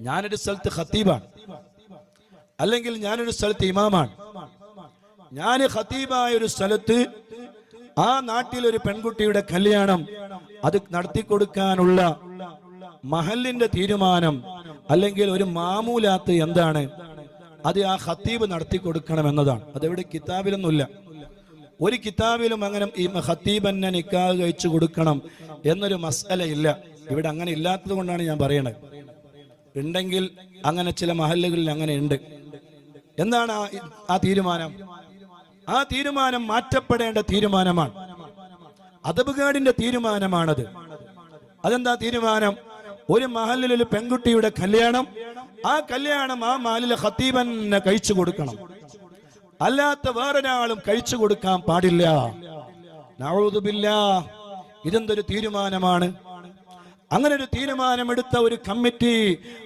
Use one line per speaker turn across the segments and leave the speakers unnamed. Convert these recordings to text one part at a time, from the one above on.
ഞാനൊരു സ്ഥലത്ത് ഖത്തീബാണ്. അല്ലെങ്കിൽ ഞാനൊരു സ്ഥലത്ത് ഇമാമാണ്. ഞാൻ ഖത്തീബായ ഒരു സ്ഥലത്ത് ആ നാട്ടിൽ ഒരു പെൺകുട്ടിയുടെ കല്യാണം അത് നടത്തി കൊടുക്കാനുള്ള മഹലിന്റെ തീരുമാനം അല്ലെങ്കിൽ ഒരു മാമൂലാത്ത് എന്താണ്? അത് ആ ഖത്തീബ് നടത്തി കൊടുക്കണം എന്നതാണ്. അതെവിടെ? കിതാബിലൊന്നുമില്ല. ഒരു കിതാബിലും അങ്ങനെ ഈ ഖത്തീബന്നെ നിക്കാഹ് കഴിച്ചു കൊടുക്കണം എന്നൊരു മസല ഇല്ല. ഇവിടെ അങ്ങനെ ഇല്ലാത്തത് കൊണ്ടാണ് ഞാൻ പറയണത്. ഉണ്ടെങ്കിൽ അങ്ങനെ ചില മഹല്ലുകളിൽ അങ്ങനെ ഉണ്ട്. എന്താണ് ആ തീരുമാനം? ആ തീരുമാനം മാറ്റപ്പെടേണ്ട തീരുമാനമാണ്. അതബുഗാഡിന്റെ തീരുമാനമാണത്. അതെന്താ തീരുമാനം? ഒരു മഹലിൽ ഒരു പെൺകുട്ടിയുടെ കല്യാണം ആ കല്യാണം ആ മഹലിലെ ഹത്തീബനെ കഴിച്ചു കൊടുക്കണം. അല്ലാത്ത വേറൊരാളും കഴിച്ചു കൊടുക്കാൻ പാടില്ല. ഇതെന്തൊരു തീരുമാനമാണ്? അങ്ങനെ ഒരു തീരുമാനമെടുത്ത ഒരു കമ്മിറ്റി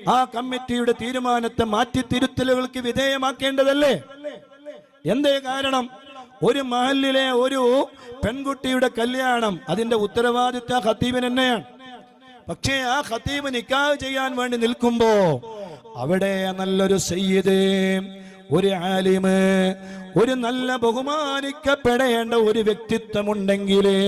ആ കമ്മിറ്റിയുടെ തീരുമാനത്തെ മാറ്റി തിരുത്തലുകൾക്ക് വിധേയമാക്കേണ്ടതല്ലേ? എന്തേ കാരണം? ഒരു മഹലിലെ ഒരു പെൺകുട്ടിയുടെ കല്യാണം അതിന്റെ ഉത്തരവാദിത്ത ഖത്തീബിന് തന്നെയാണ്. പക്ഷേ ആ ഖത്തീബ് നിക്കാഹ് ചെയ്യാൻ വേണ്ടി നിൽക്കുമ്പോ അവിടെ നല്ലൊരു സയ്യിദ് ഒരു ആലിമ് ഒരു നല്ല ബഹുമാനിക്കപ്പെടേണ്ട ഒരു വ്യക്തിത്വമുണ്ടെങ്കിലേ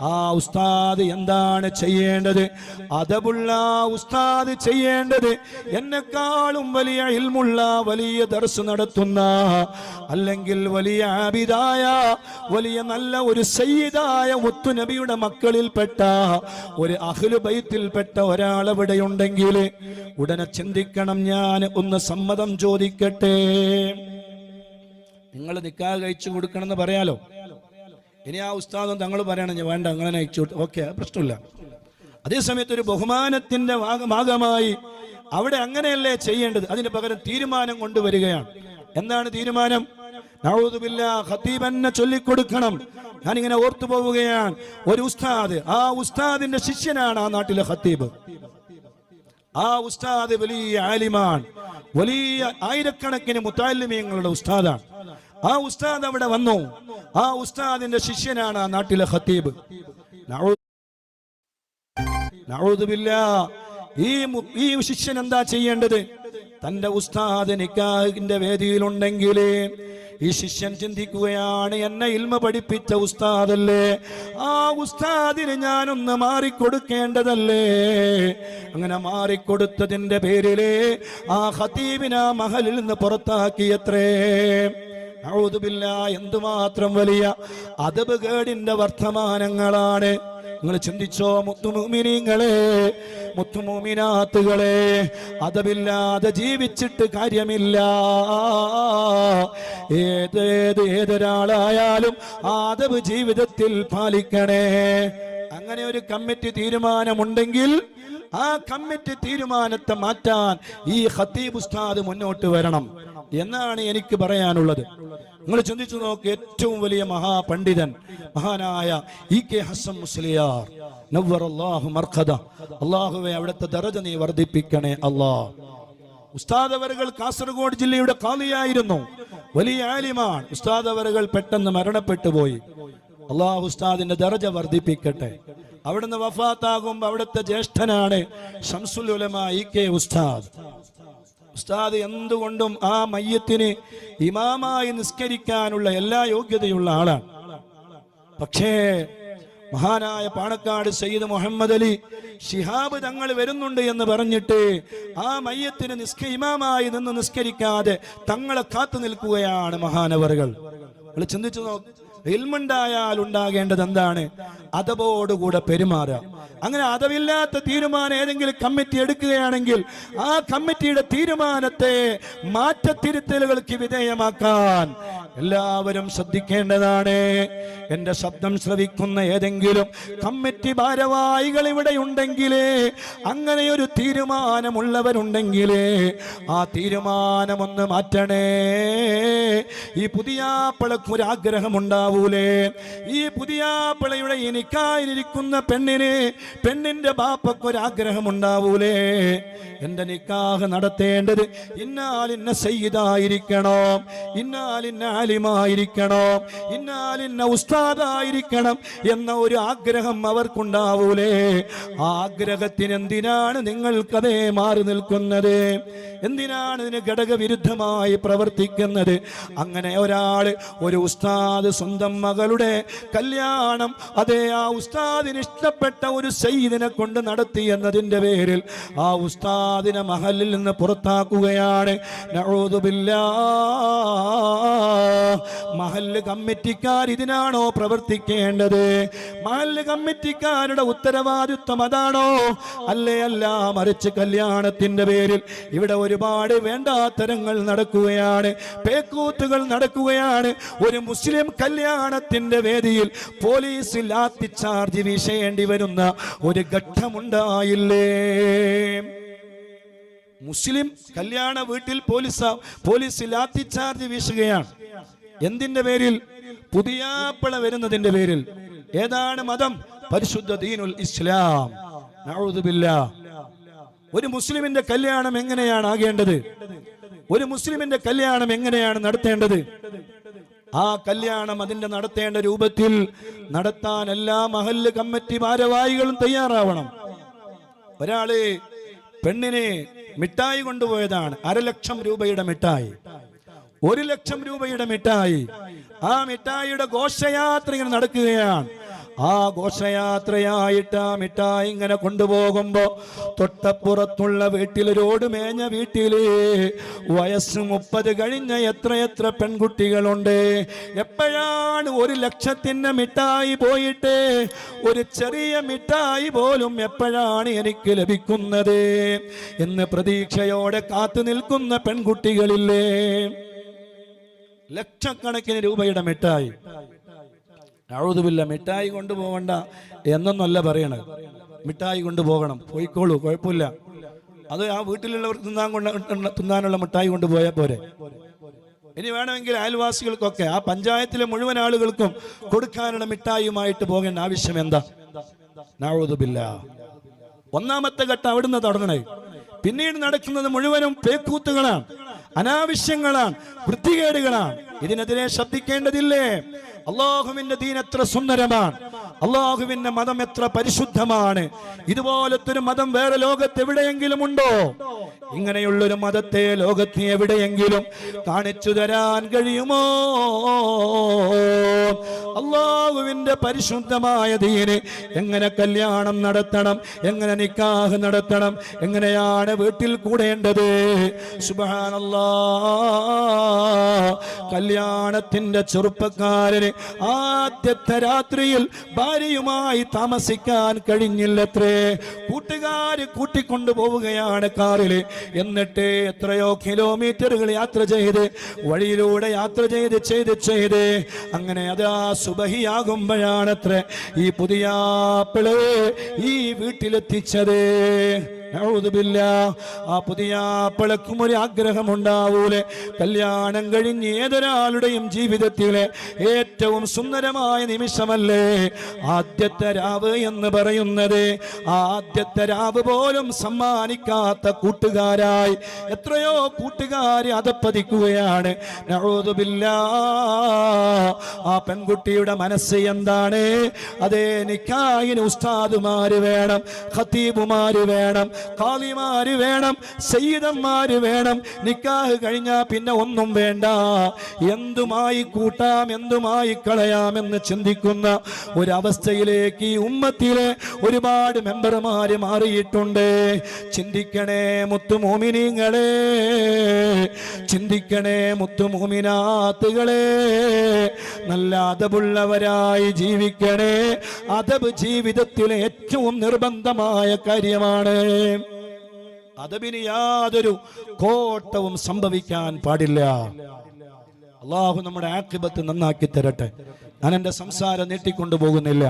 ആ ഉസ്താദ് എന്താണ് ചെയ്യേണ്ടത്? അതബുള്ള ഉസ്താദ് ചെയ്യേണ്ടത് എന്നെക്കാളും വലിയ ഇൽമുള്ള വലിയ ദർസ് നടത്തുന്ന അല്ലെങ്കിൽ വലിയ ആബിദായ വലിയ നല്ല ഒരു സയ്യിദായ മുത്തുനബിയുടെ മക്കളിൽപ്പെട്ട ഒരു അഹ്ലു ബൈത്തിൽപ്പെട്ട ഒരാളെവിടെയുണ്ടെങ്കിൽ ഉടനെ ചിന്തിക്കണം ഞാൻ ഒന്ന് സമ്മതം ചോദിക്കട്ടെ. നിങ്ങൾ നിക്കാഹ് കഴിച്ചു കൊടുക്കണം എന്ന് പറയാലോ? ഇനി ആ ഉസ്താദും തങ്ങൾ പറയണം വേണ്ട അങ്ങനെ അയച്ചു ഓക്കെ പ്രശ്നമില്ല. അതേസമയത്ത് ഒരു ബഹുമാനത്തിന്റെ ഭാഗമായി അവിടെ അങ്ങനെയല്ലേ ചെയ്യേണ്ടത്? അതിന് പകരം തീരുമാനം കൊണ്ടുവരികയാണ്. എന്താണ് തീരുമാനം? ഖത്തീബന്നെ ചൊല്ലിക്കൊടുക്കണം. ഞാനിങ്ങനെ ഓർത്തു പോവുകയാണ്. ഒരു ഉസ്താദ് ആ ഉസ്താദിന്റെ ശിഷ്യനാണ് ആ നാട്ടിലെ ഖത്തീബ് ആ ഉസ്താദ് വലിയ ആലിമാൻ വലിയ ആയിരക്കണക്കിന് മുത്താലിമിയങ്ങളുടെ ഉസ്താദാണ്. ആ ഉസ്താദ് അവിടെ വന്നു. ആ ഉസ്താദിന്റെ ശിഷ്യനാണ് ആ നാട്ടിലെ ഖത്തീബ്. ഈ ഈ ശിഷ്യൻ എന്താ ചെയ്യേണ്ടത്? തന്റെ ഉസ്താദ് നിക്കാഹിന്റെ വേദിയിലുണ്ടെങ്കിൽ ഈ ശിഷ്യൻ ചിന്തിക്കുകയാണ് എന്നെ ഇൽമ പഠിപ്പിച്ച ഉസ്താദല്ലേ? ആ ഉസ്താദിന് ഞാനൊന്ന് മാറിക്കൊടുക്കേണ്ടതല്ലേ? അങ്ങനെ മാറിക്കൊടുത്തതിന്റെ പേരിൽ ആ ഖത്തീബിനെ ആ മഹലിൽ നിന്ന് പുറത്താക്കിയത്രേ. എന്തുമാത്രം വലിയ അതബ് കേടിന്റെ വർത്തമാനങ്ങളാണ്. നിങ്ങൾ ചിന്തിച്ചോ മുത്തുമുമിനിങ്ങളെ മുത്തുമൂമിനാത്തുകളെ അതബില്ലാതെ ജീവിച്ചിട്ട് കാര്യമില്ല. ഏതേത് ഏതൊരാളായാലും ആദവ് ജീവിതത്തിൽ പാലിക്കണേ. അങ്ങനെ ഒരു കമ്മിറ്റി തീരുമാനമുണ്ടെങ്കിൽ ആ കമ്മിറ്റി തീരുമാനത്തെ മാറ്റാൻ ഈ ഖത്തീബ് ഉസ്താദ് മുന്നോട്ട് വരണം എന്നാണ് എനിക്ക് പറയാനുള്ളത്. നിങ്ങൾ ചിന്തിച്ചു നോക്ക് ഏറ്റവും വലിയ മഹാപണ്ഡിതൻ മഹാനായ ഇ കെ ഹസൻ മുസ്ലിയാർ. നവ്വർ അല്ലാഹു മർഖദ. അള്ളാഹുവെ അവിടുത്തെ ദറജ നീ വർദ്ധിപ്പിക്കണേ അല്ലാഹ് ഉസ്താദ് അവരുകൾ കാസർഗോഡ് ജില്ലയുടെ കാളിയായിരുന്നു വലിയ ആലിമാൻ ഉസ്താദ് അവരുകൾ പെട്ടെന്ന് മരണപ്പെട്ടു പോയി. അള്ളാഹു ഉസ്താദിന്റെ ദറജ വർദ്ധിപ്പിക്കട്ടെ. അവിടുന്ന് വഫാത്താകുമ്പോ അവിടുത്തെ ജ്യേഷ്ഠനാണ് ഷംസുൽ ഉസ്താദ്. ഉസ്താദ് എന്തുകൊണ്ടും ആ മയ്യത്തിന് ഇമാമായി നിസ്കരിക്കാനുള്ള എല്ലാ യോഗ്യതയുള്ള ആളാണ്. പക്ഷേ മഹാനായ പാണക്കാട് സയ്യിദ് മുഹമ്മദ് അലി ഷിഹാബ് തങ്ങൾ വരുന്നുണ്ട് എന്ന് പറഞ്ഞിട്ട് ആ മയ്യത്തിന് നിസ്ക ഇമാമായി നിന്ന് നിസ്കരിക്കാതെ തങ്ങളെ കാത്തു നിൽക്കുകയാണ് മഹാനവറുകൾ. ചിന്തിച്ചു നോക്ക്. ഇൽമുണ്ടായാൽ ഉണ്ടാകേണ്ടത് എന്താണ് അതവോടുകൂടെ പെരുമാറുക. അങ്ങനെ അതവില്ലാത്ത തീരുമാനം ഏതെങ്കിലും കമ്മിറ്റി എടുക്കുകയാണെങ്കിൽ ആ കമ്മിറ്റിയുടെ തീരുമാനത്തെ മാറ്റത്തിരുത്തലുകൾക്ക് വിധേയമാക്കാൻ എല്ലാവരും ശ്രദ്ധിക്കേണ്ടതാണ്. എന്റെ ശബ്ദം ശ്രവിക്കുന്ന ഏതെങ്കിലും കമ്മിറ്റി ഭാരവാഹികൾ ഇവിടെ ഉണ്ടെങ്കിലേ അങ്ങനെ ഒരു തീരുമാനമുള്ളവരുണ്ടെങ്കിലേ ആ തീരുമാനമൊന്ന് മാറ്റണേ. ഈ പുതിയ പിളക്ക് ഒരു ഈ പുതിയ പിളയുടെ എനിക്കായിരിക്കുന്ന പെണ്ണിന് പെണ്ണിന്റെ ബാപ്പക്കൊരാഗ്രഹമുണ്ടാവൂലേ? എന്റെ നിക്കാഹ് നടത്തേണ്ടത് ഇന്നാലിന്ന സയ്യിദായിരിക്കണോ ഇന്നാലിന്ന ആലിമായിരിക്കണോ ഇന്നാലിന്ന ഉസ്താദായിരിക്കണം എന്ന ഒരു ആഗ്രഹം അവർക്കുണ്ടാവൂലേ? ആഗ്രഹത്തിന് എന്തിനാണ് നിങ്ങൾക്കതേ മാറി നിൽക്കുന്നത്? എന്തിനാണ് ഇതിന് ഘടകവിരുദ്ധമായി പ്രവർത്തിക്കുന്നത്? അങ്ങനെ ഒരാൾ ഒരു ഉസ്താദ് സ്വന്തം മകളുടെ കല്യാണം അതേ ആ ഉസ്താദിന് ഇഷ്ടപ്പെട്ട ഒരു സയ്യിദിനെ കൊണ്ട് നടത്തി എന്നതിന്റെ പേരിൽ ആ ഉസ്താദിനെ മഹലിൽ നിന്ന് പുറത്താക്കുകയാണ്. മഹൽ കമ്മിറ്റിക്കാർ ഇതിനാണോ പ്രവർത്തിക്കേണ്ടത്? മഹല്ല് കമ്മിറ്റിക്കാരുടെ ഉത്തരവാദിത്വം അതാണോ? അല്ലേ അല്ല മറിച്ച് കല്യാണത്തിന്റെ പേരിൽ ഇവിടെ ഒരുപാട് വേണ്ടാത്തരങ്ങൾ നടക്കുകയാണ് പേക്കൂത്തുകൾ നടക്കുകയാണ്. ഒരു മുസ്ലിം കല്യാണത്തിന്റെ വേദിയിൽ പോലീസ് ലാത്തി ചാർജ് വീശേണ്ടി വരുന്ന ഒരു ഘട്ടമുണ്ടായില്ലേ? മുസ്ലിം കല്യാണ വീട്ടിൽ പോലീസ് പോലീസ് ലാത്തി ചാർജ് വീശുകയാണ്. എന്തിന്റെ പേരിൽ? പുതിയാപ്പിള വരുന്നതിന്റെ പേരിൽ. ഏതാണ് മതം? പരിശുദ്ധ ദീനുൽ ഇസ്ലാം. ഒരു മുസ്ലിമിന്റെ കല്യാണം എങ്ങനെയാണ് ആകേണ്ടത്? ഒരു മുസ്ലിമിന്റെ കല്യാണം എങ്ങനെയാണ് നടത്തേണ്ടത്? ആ കല്യാണം അതിന്റെ നടത്തേണ്ട രൂപത്തിൽ നടത്താൻ എല്ലാ മഹല്ല് കമ്മിറ്റി ഭാരവാഹികളും തയ്യാറാവണം. ഒരാൾ പെണ്ണിനെ മിഠായി കൊണ്ടുപോയതാണ്. അരലക്ഷം രൂപയുടെ മിഠായി. ഒരു ലക്ഷം രൂപയുടെ മിഠായി. ആ മിഠായിയുടെ ഘോഷയാത്ര ഇങ്ങനെ നടക്കുകയാണ്. ആ ഘോഷയാത്രയായിട്ട് ആ മിഠായി ഇങ്ങനെ കൊണ്ടുപോകുമ്പോ തൊട്ടപ്പുറത്തുള്ള വീട്ടിൽ റോഡ് മേഞ്ഞ വീട്ടിൽ വയസ്സ് മുപ്പത് കഴിഞ്ഞ എത്രയെത്ര പെൺകുട്ടികളുണ്ട്. എപ്പോഴാണ് ഒരു ലക്ഷത്തിന്റെ മിഠായി പോയിട്ട് ഒരു ചെറിയ മിഠായി പോലും എപ്പോഴാണ് എനിക്ക് ലഭിക്കുന്നത് എന്ന് പ്രതീക്ഷയോടെ കാത്തു നിൽക്കുന്ന പെൺകുട്ടികളില്ലേ. ലക്ഷക്കണക്കിന് രൂപയുടെ മിഠായി. അഴുതുമില്ല മിഠായി കൊണ്ടുപോകണ്ട എന്നൊന്നല്ല പറയണത്. മിഠായി കൊണ്ടുപോകണം. പോയിക്കോളൂ കുഴപ്പമില്ല. അത് ആ വീട്ടിലുള്ളവർ തിന്നാൻ കൊണ്ട് തിന്നാനുള്ള മിഠായി കൊണ്ടുപോയാൽ പോരെ. ഇനി വേണമെങ്കിൽ അയൽവാസികൾക്കൊക്കെ ആ പഞ്ചായത്തിലെ മുഴുവൻ ആളുകൾക്കും കൊടുക്കാനുള്ള മിഠായിയുമായിട്ട് പോകേണ്ട ആവശ്യം എന്താ? നാഴുതുമില്ല ഒന്നാമത്തെ ഘട്ടം അവിടുന്ന് തുടങ്ങണേ. പിന്നീട് നടക്കുന്നത് മുഴുവനും പേക്കൂത്തുകളാണ് അനാവശ്യങ്ങളാണ് വൃത്തികേടുകളാണ്. ഇതിനെതിരെ ശബ്ദിക്കേണ്ടതില്ലേ അള്ളാഹുവിന്റെ ദീൻ എത്ര സുന്ദരമാണ്. അള്ളാഹുവിന്റെ മതം എത്ര പരിശുദ്ധമാണ്. ഇതുപോലത്തെ ഒരു മതം വേറെ ലോകത്ത് എവിടെയെങ്കിലും ഉണ്ടോ? ഇങ്ങനെയുള്ളൊരു മതത്തെ ലോകത്ത് എവിടെയെങ്കിലും കാണിച്ചു തരാൻ കഴിയുമോ? അള്ളാഹുവിന്റെ പരിശുദ്ധമായ ദീന് എങ്ങനെ കല്യാണം നടത്തണം? എങ്ങനെ നിക്കാഹ് നടത്തണം? എങ്ങനെയാണ് വീട്ടിൽ കൂടേണ്ടത്? സുബാനല്ലാ കല്യാണത്തിന്റെ ചെറുപ്പക്കാരന് ആദ്യത്തെ രാത്രിയിൽ ഭാര്യയുമായി താമസിക്കാൻ കഴിഞ്ഞില്ലത്രേ. കൂട്ടുകാര് കൂട്ടിക്കൊണ്ടു പോവുകയാണ് കാറിൽ. എന്നിട്ട് എത്രയോ കിലോമീറ്ററുകൾ യാത്ര ചെയ്ത് വഴിയിലൂടെ യാത്ര ചെയ്ത് ചെയ്ത് ചെയ്ത്. അങ്ങനെ അതാ സുബഹിയാകുമ്പോഴാണത്രേ ഈ പുതിയ പിളവ് ഈ വീട്ടിലെത്തിച്ചത്. ആ പുതിയ പിളക്കും ഒരു ആഗ്രഹമുണ്ടാവൂലെ? കല്യാണം കഴിഞ്ഞ് ഏതൊരാളുടെയും ജീവിതത്തിലെ ഏറ്റവും സുന്ദരമായ നിമിഷമല്ലേ? ആദ്യത്തെ രാവ് എന്ന് പറയുന്നത് ആദ്യത്തെ രാവ് പോലും സമ്മാനിക്കാത്ത കൂട്ടുകാരായി എത്രയോ കൂട്ടുകാരെ അതപ്പതിക്കുകയാണ്. ആ പെൺകുട്ടിയുടെ മനസ്സ് എന്താണ്? അതേ നിക്കായിന് ഉസ്താദുമാര് വേണം ഖത്തീബുമാര് വേണം കാളിമാര് വേണം സയ്യിദന്മാര് വേണം. നിക്കാഹ് കഴിഞ്ഞാൽ പിന്നെ ഒന്നും വേണ്ട. എന്തുമായി കൂട്ടാം എന്തുമായി കളയാമെന്ന് ചിന്തിക്കുന്ന ഒരവസ്ഥയിലേക്ക് ഈ ഉമ്മത്തിലെ ഒരുപാട് മെമ്പർമാര് മാറിയിട്ടുണ്ട്. ചിന്തിക്കണേ മുത്തുമോമിനിങ്ങളെ ചിന്തിക്കണേ മുത്തുമോമിനാത്തുകളെ. നല്ല അതബുള്ളവരായി ജീവിക്കണേ. അതബ് ജീവിതത്തിലെ ഏറ്റവും നിർബന്ധമായ കാര്യമാണ്. അതബിന് യാതൊരു കോട്ടവും സംഭവിക്കാൻ പാടില്ല. അള്ളാഹു നമ്മുടെ ആക്കിബത്ത് നന്നാക്കി തരട്ടെ. ഞാൻ എന്റെ സംസാരം നീട്ടിക്കൊണ്ടു പോകുന്നില്ല